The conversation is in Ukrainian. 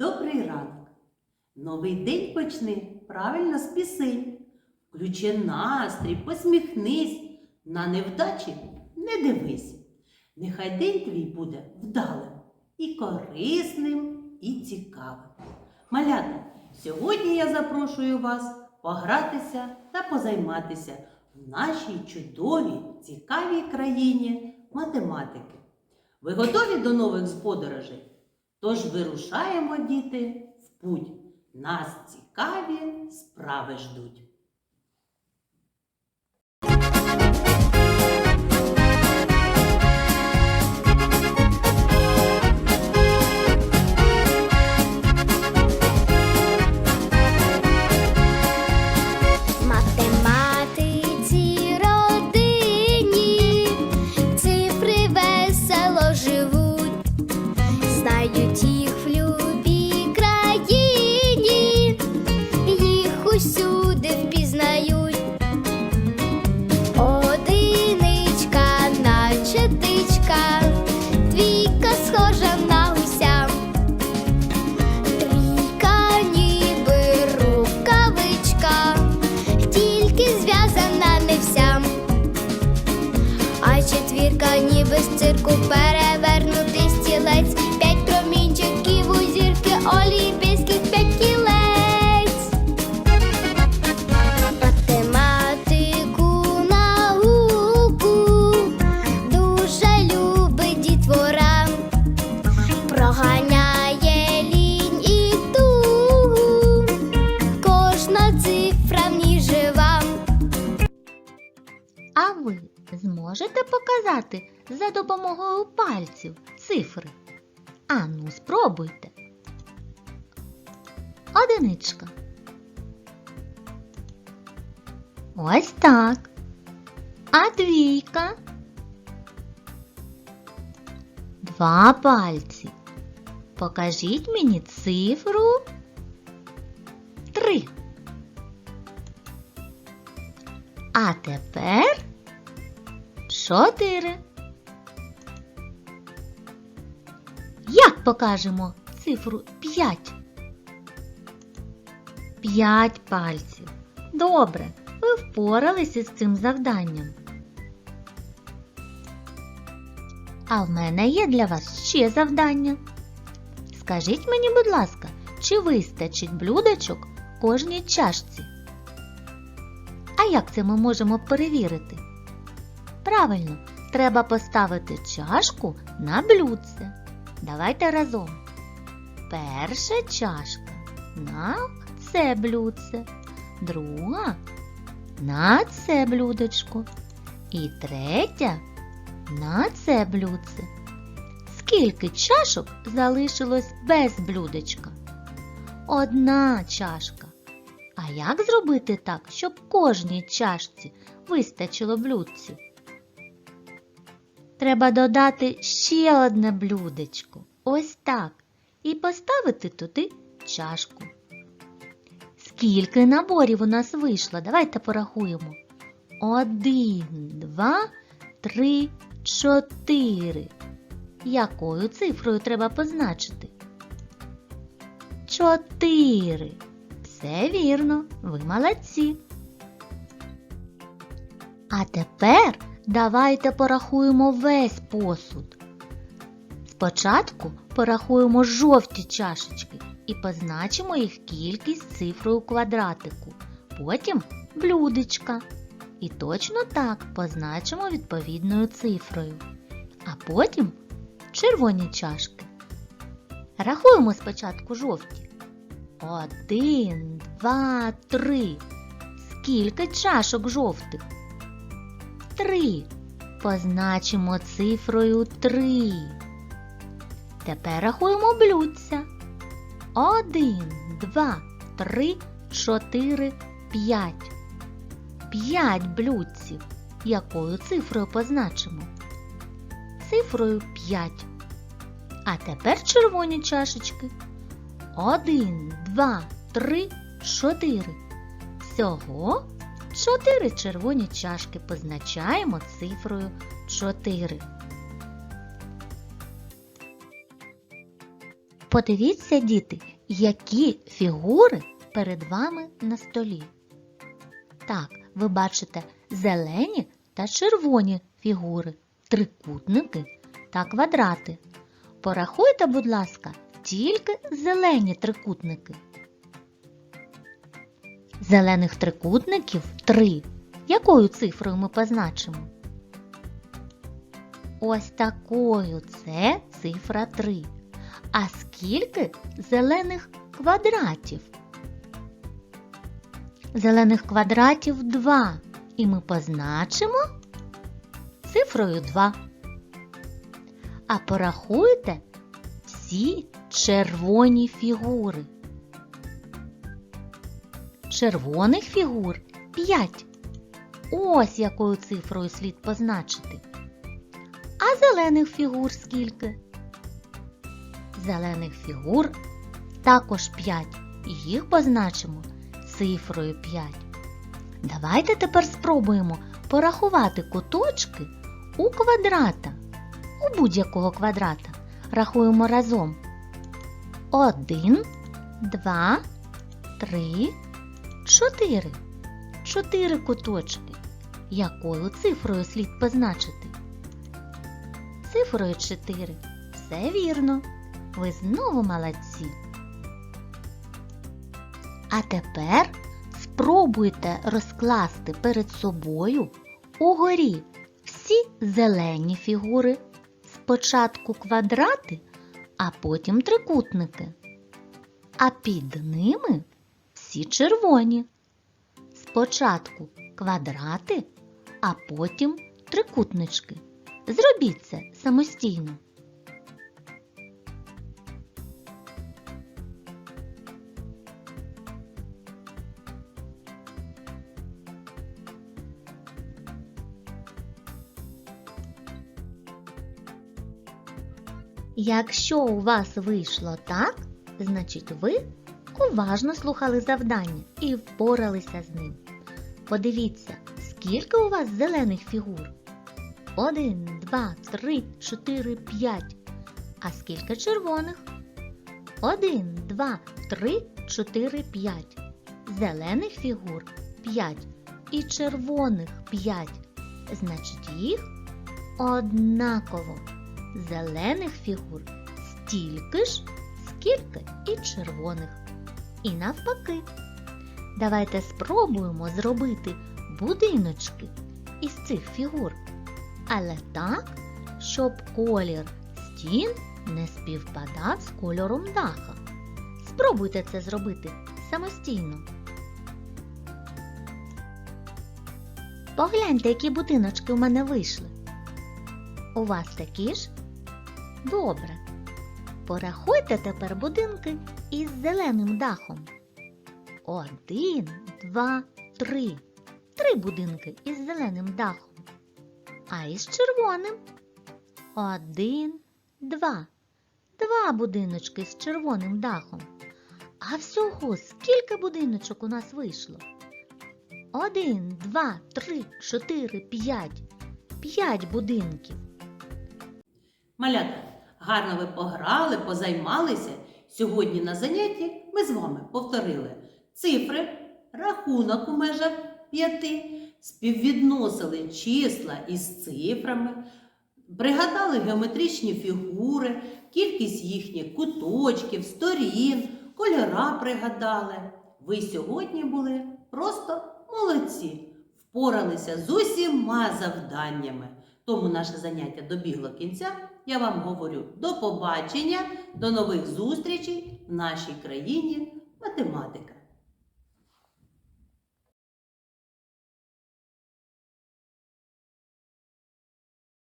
Добрий ранок. Новий день почни правильно з пісень. Включи настрій, посміхнись, на невдачі не дивись. Нехай день твій буде вдалим і корисним, і цікавим. Малята, сьогодні я запрошую вас погратися та позайматися в нашій чудовій, цікавій країні математики. Ви готові до нових подорожей? Тож вирушаємо, діти, в путь. Нас цікаві справи ждуть. А четвірка ніби з цирку перевернутий стілець, зможете показати за допомогою пальців цифри? Ану, спробуйте. Одиничка. Ось так. А двійка. Два пальці. Покажіть мені цифру три. А тепер чотири. Як покажемо цифру п'ять? П'ять пальців. Добре, ви впоралися з цим завданням. А в мене є для вас ще завдання. Скажіть мені, будь ласка, чи вистачить блюдечок кожній чашці? А як це ми можемо перевірити? Правильно, треба поставити чашку на блюдце. Давайте разом. Перша чашка на це блюдце, друга на це блюдечко і третя на це блюдце. Скільки чашок залишилось без блюдечка? Одна чашка. А як зробити так, щоб кожній чашці вистачило блюдців? Треба додати ще одне блюдечко. Ось так. І поставити туди чашку. Скільки наборів у нас вийшло? Давайте порахуємо. Один, два, три, чотири. Якою цифрою треба позначити? Чотири. Все вірно, ви молодці. А тепер давайте порахуємо весь посуд. Спочатку порахуємо жовті чашечки і позначимо їх кількість цифрою квадратику. Потім блюдечка. І точно так позначимо відповідною цифрою. А потім червоні чашки. Рахуємо спочатку жовті. Один, два, три. Скільки чашок жовтих? Три. Позначимо цифрою три. Тепер рахуємо блюдця. Один, два, три, чотири, п'ять. П'ять блюдців. Якою цифрою позначимо? Цифрою п'ять. А тепер червоні чашечки. Один, два, три, чотири. Всього чотири червоні чашки позначаємо цифрою 4. Подивіться, діти, які фігури перед вами на столі. Так, ви бачите зелені та червоні фігури, трикутники та квадрати. Порахуйте, будь ласка, тільки зелені трикутники. Зелених трикутників три. Якою цифрою ми позначимо? Ось такою це цифра 3. А скільки зелених квадратів? Зелених квадратів 2. І ми позначимо цифрою 2. А порахуйте всі червоні фігури. Червоних фігур 5. Ось якою цифрою слід позначити. А зелених фігур скільки? Зелених фігур також 5. І їх позначимо цифрою 5. Давайте тепер спробуємо порахувати куточки у квадрата. У будь-якого квадрата. Рахуємо разом. 1, 2, 3, 4. Чотири куточки. Якою цифрою слід позначити? Цифрою 4. Все вірно. Ви знову молодці. А тепер спробуйте розкласти перед собою угорі всі зелені фігури. Спочатку квадрати, а потім трикутники. А під ними всі червоні. Спочатку квадрати, а потім трикутнички. Зробіть це самостійно. Якщо у вас вийшло так, значить ви уважно слухали завдання і впоралися з ним. Подивіться, скільки у вас зелених фігур? Один, два, три, чотири, п'ять. А скільки червоних? Один, два, три, чотири, п'ять. Зелених фігур п'ять і червоних п'ять. Значить, їх однаково. Зелених фігур стільки ж, скільки і червоних. І навпаки. Давайте спробуємо зробити будиночки із цих фігур, але так, щоб колір стін не співпадав з кольором даха. Спробуйте це зробити самостійно. Погляньте, які будиночки у мене вийшли. У вас такі ж? Добре. Порахуйте тепер будинки із зеленим дахом. Один, два, три. Три будинки із зеленим дахом. А із червоним. Один, два. Два будиночки з червоним дахом. А всього скільки будиночок у нас вийшло? Один, два, три, чотири, п'ять. П'ять будинків. Малята, гарно ви пограли, позаймалися. Сьогодні на занятті ми з вами повторили цифри, рахунок у межах п'яти, співвідносили числа із цифрами, пригадали геометричні фігури, кількість їхніх куточків, сторін, кольора пригадали. Ви сьогодні були просто молодці, впоралися з усіма завданнями. Тому наше заняття добігло кінця. Я вам говорю до побачення, до нових зустрічей в нашій країні математика.